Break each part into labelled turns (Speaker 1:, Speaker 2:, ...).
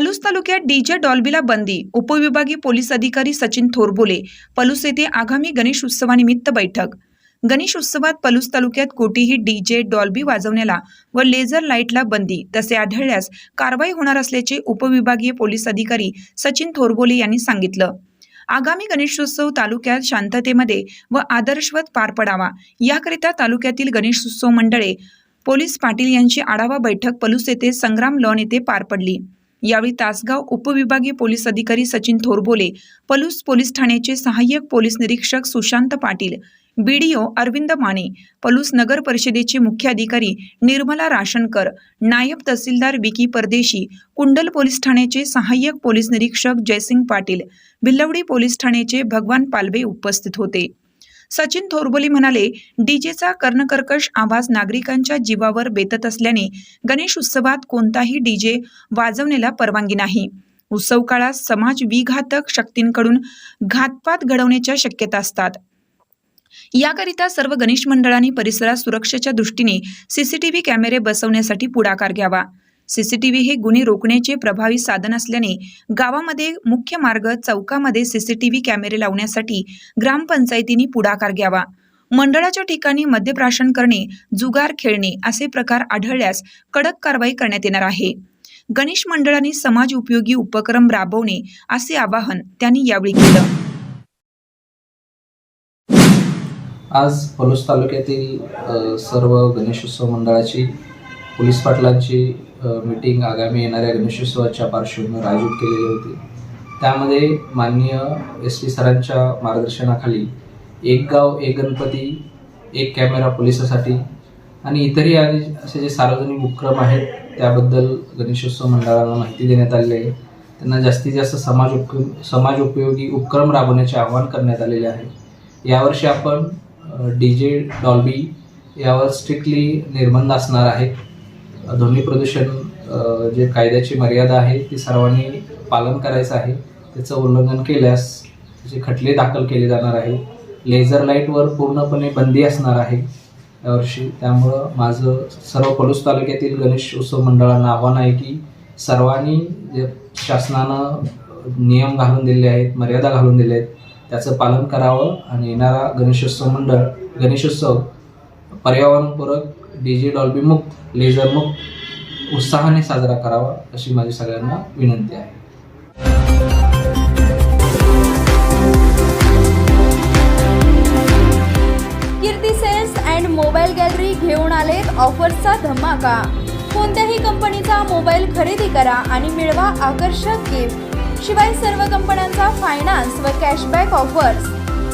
Speaker 1: पलूस तालुक्यात डीजे डॉल्बीला बंदी उपविभागीय पोलीस अधिकारी सचिन थोरबोले पलूस येथे आगामी गणेश उत्सवानिमित्त बैठक. गणेश उत्सवात पलूस तालुक्यात कोठेही डीजे डॉल्बी वाजवण्याला व लेझर लाईटला बंदी तसे आढळल्यास कारवाई होणार असल्याचे उपविभागीय पोलीस अधिकारी सचिन थोरबोले यांनी सांगितलं. आगामी गणेशोत्सव तालुक्यात शांततेमध्ये व आदर्शवत पार पडावा याकरिता तालुक्यातील गणेशोत्सव मंडळे पोलीस पाटील यांची आढावा बैठक पलूस येथे संग्राम लॉन येथे पार पडली. यावेळी तासगाव उपविभागीय पोलीस अधिकारी सचिन थोरबोले पलूस पोलीस ठाण्याचे सहाय्यक पोलीस निरीक्षक सुशांत पाटील बीडीओ अरविंद माने पलूस नगर परिषदेचे मुख्य अधिकारी निर्मला राशनकर नायब तहसीलदार विकी परदेशी कुंडल पोलीस ठाण्याचे सहाय्यक पोलीस निरीक्षक जयसिंग पाटील भिल्लवडी पोलीस ठाण्याचे भगवान पालवे उपस्थित होते. सचिन थोरबोली म्हणाले डीजेचा कर्णकर्कश आवाज नागरिकांच्या जीवावर बेतत असल्याने गणेश उत्सवात कोणताही डीजे वाजवण्याला परवानगी नाही. उत्सव काळात समाज विघातक शक्तींकडून घातपात घडवण्याच्या शक्यता असतात. याकरिता सर्व गणेश मंडळांनी परिसरात सुरक्षेच्या दृष्टीने सीसीटीव्ही कॅमेरे बसवण्यासाठी पुढाकार घ्यावा. सीसीटीव्ही हे गुन्हे रोखण्याचे प्रभावी साधन असल्याने गावामध्ये मुख्य मार्ग चौकामध्ये सीसीटीव्ही कॅमेरे लावण्यासाठी ग्रामपंचायतींनी पुढाकार घ्यावा. मंडळाच्या ठिकाणी मद्यप्राशन करणे जुगार खेळणे असे प्रकार आढळल्यास कडक कारवाई करण्यात येणार आहे. गणेश मंडळांनी समाज उपयोगी उपक्रम राबवणे असे आवाहन त्यांनी यावेळी केलं.
Speaker 2: आज पलूस तालुक्यातील सर्व गणेशोत्सव मंडळाची पोलीस पाटलांची मीटिंग आगामी येणाऱ्या गणेशोत्सवाच्या पार्श्वभूमीवर आयोजित केलेली होती. त्यामध्ये माननीय एस पी सरांच्या मार्गदर्शनाखाली एक गाव एक गणपती एक कॅमेरा पोलिसासाठी आणि इतरही आणि असे जे सार्वजनिक उपक्रम आहेत त्याबद्दल गणेशोत्सव मंडळाला माहिती देण्यात आलेली आहे. त्यांना जास्तीत जास्त समाज उप समाज उपयोगी उपक्रम राबवण्याचे आवाहन करण्यात आलेले आहे. यावर्षी आपण डी जे डॉल्बी यावर स्ट्रिक्टली निर्बंध असणार आहेत. ध्वनी प्रदूषण जे कायद्याची मर्यादा आहे ती सर्वांनी पालन करायचं आहे. त्याचं उल्लंघन केल्यास त्याचे खटले दाखल केले जाणार आहे. लेझर लाईटवर पूर्णपणे बंदी असणार आहे यावर्षी त्यामुळं माझं सर्व पलूस तालुक्यातील गणेश उत्सव मंडळांना आव्हान आहे की सर्वांनी जे शासनानं नियम घालून दिले आहेत मर्यादा घालून दिल्या आहेत त्याचं पालन करावं. आणि येणारा गणेशोत्सव मंडळ गणेशोत्सव पर्यावरणपूरक डी डॉल्बी मुक्त लेझर मुक्त उत्साहाने साजरा करावा अशी माझी सगळ्यांना विनंती आहे.
Speaker 3: Kirti sales and mobile gallery घेऊन आलेत ऑफर्सचा धमाका. कोणत्याही कंपनीचा मोबाईल खरेदी करा आणि मिळवा आकर्षक गिफ्ट शिवाय सर्व कंपन्यांचा फायनान्स व कॅशबॅक ऑफर्स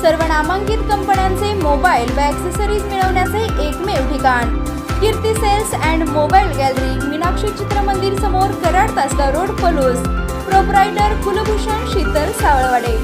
Speaker 3: सर्व नामांकित कंपन्यांचे मोबाईल व ॲक्सेसरीज मिळवण्याचे एकमेव ठिकाण. Kirti sales and mobile gallery Meenakshi Chitramandir समोर कराड तासगाव रोड पलूस. प्रोप्रायटर कुलभूषण शीतल सावळवाडे.